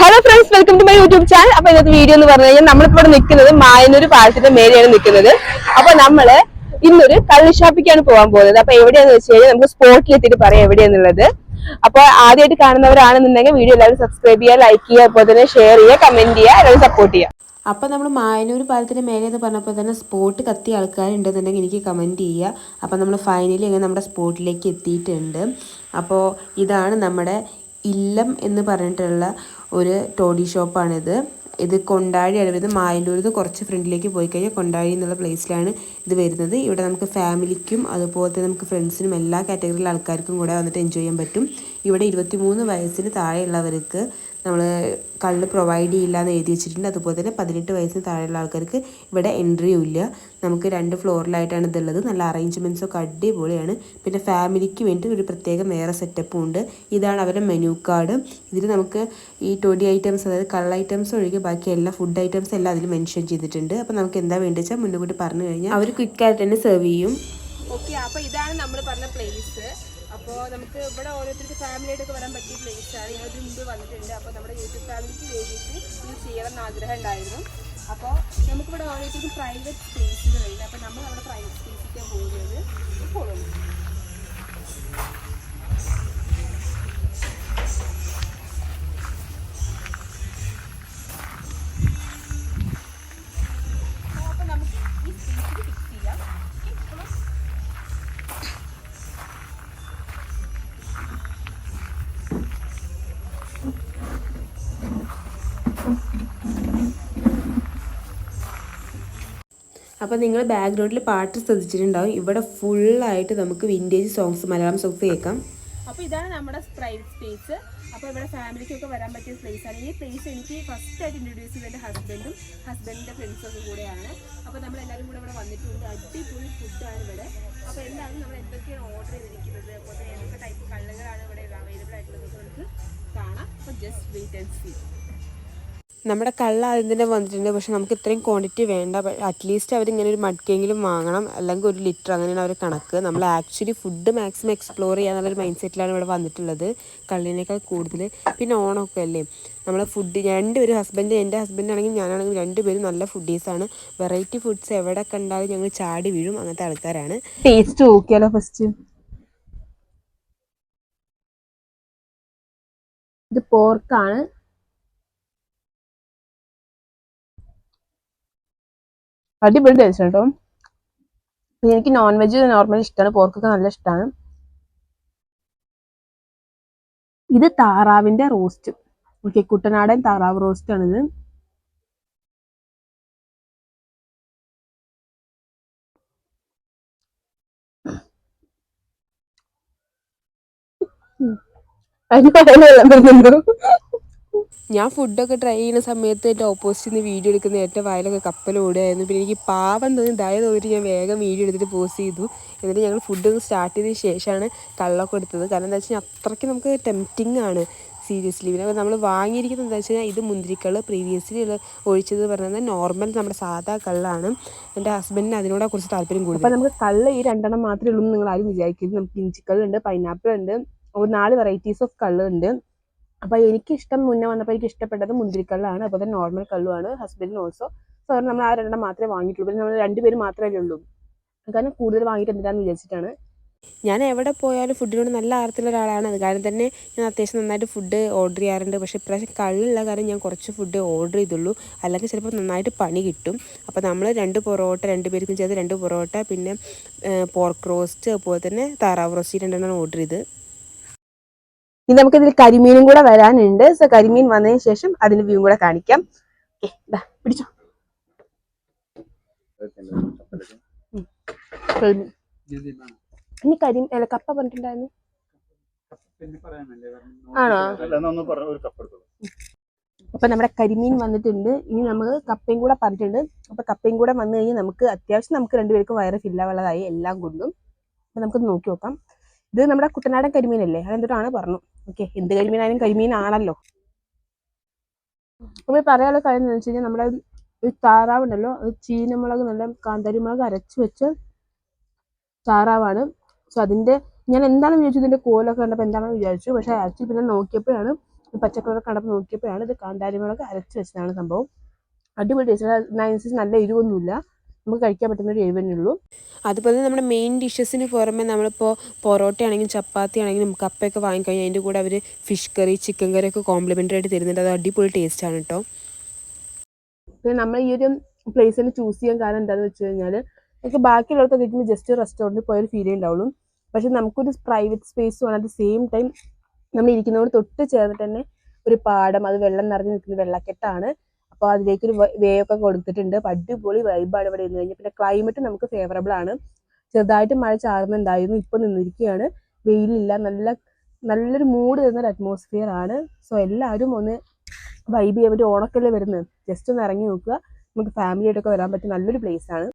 Hello friends welcome to my YouTube channel അപ്പൊ ഇന്നത്തെ video എന്ന് പറഞ്ഞു കഴിഞ്ഞാൽ നമ്മളിപ്പോ ഇവിടെ നിൽക്കുന്നത് മായനൂർ പാലത്തിന്റെ മേലെയാണ് നിൽക്കുന്നത്. അപ്പൊ നമ്മൾ ഇന്നൊരു കള്ളി ഷാപ്പിക്കാണ് പോകാൻ പോകുന്നത്. അപ്പൊ എവിടെയാന്ന് വെച്ച് കഴിഞ്ഞാൽ നമുക്ക് സ്പോട്ടിൽ എത്തിയിട്ട് പറയാം എവിടെയാന്നുള്ളത്. അപ്പൊ ആദ്യമായിട്ട് കാണുന്നവരാണെന്നുണ്ടെങ്കിൽ വീഡിയോ എല്ലാവരും സബ്സ്ക്രൈബ് ചെയ്യുക ലൈക്ക് ചെയ്യുക അതുപോലെ തന്നെ ഷെയർ ചെയ്യുക കമന്റ് ചെയ്യുക എല്ലാവരും സപ്പോർട്ട് ചെയ്യുക. അപ്പോൾ നമ്മൾ മായനൂർ പാലത്തിന്റെ മേലെ എന്ന് പറഞ്ഞപ്പോൾ തന്നെ സ്പോട്ട് കത്തി ആൾക്കാരുണ്ടെന്നുണ്ടെങ്കിൽ എനിക്ക് കമന്റ് ചെയ്യുക. അപ്പോൾ നമ്മൾ ഫൈനലി അങ്ങനെ നമ്മുടെ സ്പോട്ടിലേക്ക് എത്തിയിട്ടുണ്ട്. അപ്പോൾ ഇതാണ് നമ്മുടെ ഇല്ലം എന്ന് പറഞ്ഞിട്ടുള്ള ഒരു ടോഡി ഷോപ്പാണിത്. ഇത് കൊണ്ടാഴി വരുന്നത് മായലൂരിൽ നിന്ന് കുറച്ച് ഫ്രണ്ടിലേക്ക് പോയി കഴിഞ്ഞാൽ കൊണ്ടാഴി എന്നുള്ള പ്ലേസിലാണ് ഇത് വരുന്നത്. ഇവിടെ നമുക്ക് ഫാമിലിക്കും അതുപോലെ തന്നെ നമുക്ക് ഫ്രണ്ട്സിനും എല്ലാ കാറ്റഗറിയിലെ ആൾക്കാർക്കും കൂടെ വന്നിട്ട് എൻജോയ് ചെയ്യാൻ പറ്റും. ഇവിടെ ഇരുപത്തിമൂന്ന് വയസ്സിന് താഴെയുള്ളവർക്ക് നമ്മൾ കള്ള് പ്രൊവൈഡ് ചെയ്യില്ല എന്ന് എഴുതി വെച്ചിട്ടുണ്ട്. അതുപോലെ തന്നെ പതിനെട്ട് വയസ്സിന് താഴെയുള്ള ആൾക്കാർക്ക് ഇവിടെ എൻട്രിയും ഇല്ല. നമുക്ക് രണ്ട് ഫ്ലോറിലായിട്ടാണ് ഇതുള്ളത്. നല്ല അറേഞ്ച്മെന്റ്സ് ഒക്കെ അടിപൊളിയാണ്. പിന്നെ ഫാമിലിക്ക് വേണ്ടി ഒരു പ്രത്യേകം വേറെ സെറ്റപ്പും ഉണ്ട്. ഇതാണ് അവരുടെ മെനു കാർഡ് ഇതിൽ നമുക്ക് ഈ ട്വന്റി ഐറ്റംസ് അതായത് കള്ള ഐറ്റംസ് ഒഴികെ ബാക്കി എല്ലാ ഫുഡ് ഐറ്റംസ് എല്ലാം അതിൽ മെൻഷൻ ചെയ്തിട്ടുണ്ട്. അപ്പോൾ നമുക്ക് എന്താ വേണ്ടത് വെച്ചാൽ കൂടി പറഞ്ഞു കഴിഞ്ഞാൽ അവർ ക്വിക്കായിട്ട് തന്നെ സെർവ് ചെയ്യും. ഓക്കെ അപ്പോൾ ഇതാണ് നമ്മൾ പറഞ്ഞ പ്ലേസ് അപ്പോൾ നമുക്ക് ഇവിടെ ഓരോരുത്തർക്ക് ഫാമിലി ആയിട്ടൊക്കെ വരാൻ പറ്റിയ പ്ലേസാണ് ഇതിന് മുമ്പ് വന്നിട്ടുണ്ട്. അപ്പോൾ നമ്മുടെ യൂട്യൂബ് ഫാമിലിക്ക് വേണ്ടിയിട്ട് ഇത് ചെയ്യണം എന്ന് ആഗ്രഹം ഉണ്ടായിരുന്നു. അപ്പോൾ നമുക്കിവിടെ ഓരോരുത്തർക്കും പ്രൈവറ്റ് സ്പേസുകളുണ്ട് അപ്പോൾ നമ്മൾ അവിടെ പ്രൈവറ്റ് സ്പേസിലേക്കാണ് പോകുന്നത്. പോകുന്നു അപ്പോൾ നിങ്ങൾ ബാക്ക്ഗ്രൗണ്ടിൽ പാട്ട് ശ്രദ്ധിച്ചിട്ടുണ്ടാവും. ഇവിടെ ഫുള്ളായിട്ട് നമുക്ക് വിന്റേജ് സോങ്സ് മലയാളം സോങ്സ് കേൾക്കാം. അപ്പോൾ ഇതാണ് നമ്മുടെ പ്രൈവറ്റ് സ്പേസ് അപ്പോൾ ഇവിടെ ഫാമിലിക്കൊക്കെ വരാൻ പറ്റിയ പ്ലേസാണ് ഈ പ്ലേസ് എനിക്ക് ഫസ്റ്റ് ആയിട്ട് ഇൻട്രൊഡ്യൂസ് ചെയ്ത എന്റെ ഹസ്ബൻഡും ഹസ്ബൻഡിന്റെ ഫ്രണ്ട്സൊക്കെ കൂടെയാണ്. അപ്പോൾ നമ്മൾ എല്ലാവരും കൂടെ ഇവിടെ വന്നിട്ടുണ്ട്. അടിപൊളി ഫുഡാണ് ഇവിടെ. അപ്പോൾ എന്താണ് നമ്മൾ എന്തൊക്കെയാണ് ഓർഡർ ചെയ്തിരിക്കുന്നത്? അപ്പോൾ ഏതൊക്കെ ടൈപ്പ് കള്ളുകളാണ് ഇവിടെ അവൈലബിൾ ആയിട്ടുള്ളത് നമുക്ക് കാണാം. അപ്പോൾ ജസ്റ്റ് വെയിറ്റ് ആൻഡ് സീ നമ്മുടെ കള്ള ആദ്യം തന്നെ വന്നിട്ടുണ്ട്. പക്ഷെ നമുക്ക് ഇത്രയും ക്വാണ്ടിറ്റി വേണ്ട. അറ്റ്ലീസ്റ്റ് അവരിങ്ങനെ ഒരു മടക്കെങ്കിലും വാങ്ങണം. അല്ലെങ്കിൽ ഒരു ലിറ്റർ അങ്ങനെയാണ് അവർ കണക്ക്. നമ്മൾ ആക്ച്വലി ഫുഡ് മാക്സിമം എക്സ്പ്ലോർ ചെയ്യാന്നുള്ളൊരു മൈൻഡ് സെറ്റിലാണ് ഇവിടെ വന്നിട്ടുള്ളത്. കള്ളിനേക്കാൾ കൂടുതൽ പിന്നെ ഓണമൊക്കെ അല്ലേ? നമ്മൾ ഫുഡ് രണ്ടുപേരും ഹസ്ബൻഡ് എന്റെ ഹസ്ബൻഡ് ആണെങ്കിൽ ഞാനാണെങ്കിൽ രണ്ടുപേരും നല്ല ഫുഡീസാണ് വെറൈറ്റി ഫുഡ്സ് എവിടെ കണ്ടാലും ഞങ്ങൾ ചാടി വീഴും. അങ്ങനത്തെ ആൾക്കാരാണ്. ടേസ്റ്റ് നോക്കിയാലോ ഫസ്റ്റ് ഇത് പോർക്കാണ് അടിപൊളി ടേസ്റ്റ് കേട്ടോ എനിക്ക് നോൺ വെജ് നോർമലി ഇഷ്ടമാണ് പോർക്കൊക്കെ നല്ല ഇഷ്ടമാണ് ഇത് താറാവിന്റെ റോസ്റ്റ് ഓക്കെ കുട്ടനാടൻ താറാവ് റോസ്റ്റ് ആണിത്. അതിന് പറയുന്ന വെള്ളം ഞാൻ ഫുഡൊക്കെ ട്രൈ ചെയ്യുന്ന സമയത്ത് എന്റെ ഓപ്പോസിറ്റ് നിന്ന് വീഡിയോ എടുക്കുന്ന ഏറ്റവും വയലൊക്കെ കപ്പൽ ഓടുകയായിരുന്നു. പിന്നെ എനിക്ക് പാവം തോന്നി ദയ തോന്നിയിട്ട് ഞാൻ വേഗം വീഡിയോ എടുത്തിട്ട് പോസ്റ്റ് ചെയ്തു. എന്നിട്ട് ഞങ്ങൾ ഫുഡ് സ്റ്റാർട്ട് ചെയ്തതിന് ശേഷമാണ് കള്ളൊക്കെ എടുത്തത്. കാരണം എന്താ വെച്ചാൽ അത്രയ്ക്ക് നമുക്ക് ടെംപ്റ്റിംഗ് ആണ്. സീരിയസ്ലി പിന്നെ നമ്മൾ വാങ്ങിയിരിക്കുന്നത് എന്താ വെച്ച് കഴിഞ്ഞാൽ ഇത് മുന്തിരിക്കൾ പ്രീവിയസ്ലി ഒഴിച്ചത് പറഞ്ഞാൽ നോർമൽ നമ്മുടെ സാധാ കള്ളാണ്. എന്റെ ഹസ്ബൻഡിന് അതിനോട് കുറച്ച് താല്പര്യം കൂടുതൽ. അപ്പോൾ നമുക്ക് കള്ള് ഈ രണ്ടെണ്ണം മാത്രമേ ഉള്ളൂ നിങ്ങൾ ആരും വിചാരിക്കരുത്. നമുക്ക് ഇഞ്ചിക്കള്ളുണ്ട് പൈനാപ്പിൾ ഉണ്ട് ഒരു നാല് വെറൈറ്റീസ് ഓഫ് കള്ള് ഉണ്ട് അപ്പൊ എനിക്ക് ഇഷ്ടം മുന്നേ വന്നപ്പോൾ എനിക്ക് ഇഷ്ടപ്പെട്ടത് മുന്തിരിക്കള്ളാണ് അപ്പോൾ തന്നെ നോർമൽ കള്ളുമാണ് ഹസ്ബൻഡിന് ഓൾസോ സോ നമ്മൾ ആ രണ്ടെണ്ണം മാത്രമേ വാങ്ങിയിട്ടുള്ളൂ. പിന്നെ നമ്മൾ രണ്ടുപേരും മാത്രമേ ഉള്ളൂ. കാരണം കൂടുതൽ വാങ്ങിയിട്ട് എന്തിനാന്ന് വിചാരിച്ചിട്ടാണ്. ഞാൻ എവിടെ പോയാലും ഫുഡിനോട് നല്ല ആർത്തിയുള്ള ഒരാളാണ്. അത് കാരണം തന്നെ ഞാൻ അത്യാവശ്യം നന്നായിട്ട് ഫുഡ് ഓർഡർ ചെയ്യാറുണ്ട്. പക്ഷേ ഇപ്രാവശ്യം കള്ളുള്ള കാരണം ഞാൻ കുറച്ച് ഫുഡ് ഓർഡർ ചെയ്തുള്ളൂ. അല്ലെങ്കിൽ ചിലപ്പോൾ നന്നായിട്ട് പണി കിട്ടും. അപ്പോൾ നമ്മൾ രണ്ട് പൊറോട്ട രണ്ട് പേർക്കും ചേർത്ത് രണ്ട് പൊറോട്ട പിന്നെ പോർക്ക് റോസ്റ്റ് അതുപോലെ തന്നെ താറാവ് റോസ്റ്റ് രണ്ടെണ്ണം ഓർഡർ ചെയ്ത്. ഇനി നമുക്ക് ഇതിൽ കരിമീനും കൂടെ വരാനുണ്ട്. സോ കരിമീൻ വന്നതിന് ശേഷം അതിന്റെ വ്യൂ കൂടെ കാണിക്കാം. പിടിച്ചോ. ഇനി കരി അല്ല കപ്പ പറഞ്ഞിട്ടുണ്ടായിരുന്നു. ആണോ? ഒന്ന് പറഞ്ഞ ഒരു കപ്പ് എടുത്തോളൂ അപ്പൊ നമ്മുടെ കരിമീൻ വന്നിട്ടുണ്ട്. ഇനി നമുക്ക് കപ്പയും കൂടെ പറഞ്ഞിട്ടുണ്ട്. അപ്പൊ കപ്പയും കൂടെ വന്നു കഴിഞ്ഞാൽ നമുക്ക് അത്യാവശ്യം നമുക്ക് രണ്ടുപേർക്കും വയറ് ഫില്ലാവുള്ളതായി എല്ലാം കൊണ്ടും. അപ്പൊ നമുക്ക് നോക്കി നോക്കാം. ഇത് നമ്മുടെ കുട്ടനാടൻ കരിമീനല്ലേ? അതെന്തോട്ടാണ്? പറഞ്ഞു. ഓക്കെ എന്ത് കരിമീനായാലും കരിമീനാണല്ലോ. അപ്പൊ ഈ പറയാനുള്ള കാര്യം എന്ന് വെച്ച് കഴിഞ്ഞാൽ നമ്മുടെ ഒരു താറാവുണ്ടല്ലോ അത് ചീനമുളക് നല്ല കാന്താരിമുളക് അരച്ച് വെച്ച താറാവാണ്. സോ അതിന്റെ ഞാൻ എന്താണ് വിചാരിച്ചത് ഇതിന്റെ കോലൊക്കെ കണ്ടപ്പോൾ എന്താണെന്ന് വിചാരിച്ചു പക്ഷെ ആക്ച്വലി പിന്നെ നോക്കിയപ്പോഴാണ് പച്ചക്കറിയൊക്കെ കണ്ടപ്പോൾ നോക്കിയപ്പോഴാണ് ഇത് കാന്താരിമുളക് അരച്ച് വെച്ചതാണ് സംഭവം. അടിപൊളി ടേസ്റ്റ് അതിനനുസരിച്ച് നല്ല എരിവൊന്നുമില്ല. നമുക്ക് കഴിക്കാൻ പറ്റുന്ന ഒരു ഉള്ളൂ അതുപോലെ തന്നെ നമ്മുടെ മെയിൻ ഡിഷസിന് പുറമെ നമ്മളിപ്പോൾ പൊറോട്ട ആണെങ്കിലും ചപ്പാത്തി ആണെങ്കിലും കപ്പയൊക്കെ വാങ്ങിക്കഴിഞ്ഞാൽ അതിന്റെ കൂടെ അവർ ഫിഷ് കറി ചിക്കൻ കറി ഒക്കെ കോംപ്ലിമെന്ററി ആയിട്ട് തരുന്നുണ്ട്. അത് അടിപൊളി ടേസ്റ്റ് ആണ് കേട്ടോ പിന്നെ നമ്മൾ ഈ ഒരു പ്ലേസിൽ ചൂസ് ചെയ്യാൻ കാരണം എന്താണെന്ന് വെച്ച് കഴിഞ്ഞാൽ നമുക്ക് ബാക്കിയുള്ളവർക്ക് കിട്ടുമ്പോൾ ജസ്റ്റ് റെസ്റ്റോറന്റിൽ പോയൊരു ഫീൽ ഉണ്ടാവുള്ളൂ പക്ഷെ നമുക്കൊരു പ്രൈവറ്റ് സ്പേസും ആണ്. അറ്റ് ദ സെയിം ടൈം നമ്മൾ ഇരിക്കുന്നതോട് തൊട്ട് ചേർന്നിട്ട് തന്നെ ഒരു പാടം അത് വെള്ളം നിറഞ്ഞു നിൽക്കുന്ന വെള്ളക്കെട്ടാണ്. അപ്പോൾ അതിലേക്കൊരു വേ ഒക്കെ കൊടുത്തിട്ടുണ്ട്. അടിപൊളി വൈബാണ് ഇവിടെ ഇരുന്ന് കഴിഞ്ഞാൽ പിന്നെ ക്ലൈമറ്റ് നമുക്ക് ഫേവറബിൾ ആണ്. ചെറുതായിട്ട് മഴ ചാറുന്നുണ്ടായിരുന്നു ഇപ്പോൾ നിന്നിരിക്കുകയാണ് വെയിലില്ല. നല്ല നല്ലൊരു മൂഡ് തരുന്ന ഒരു അറ്റ്മോസ്ഫിയർ ആണ്. സോ എല്ലാവരും ഒന്ന് വൈബ് ചെയ്യാൻ വേണ്ടി ഓണക്കല്ലേ വരുന്നത്? ജസ്റ്റ് ഒന്ന് ഇറങ്ങി നോക്കുക. നമുക്ക് ഫാമിലി ആയിട്ടൊക്കെ വരാൻ പറ്റിയ നല്ലൊരു പ്ലേസ് ആണ്.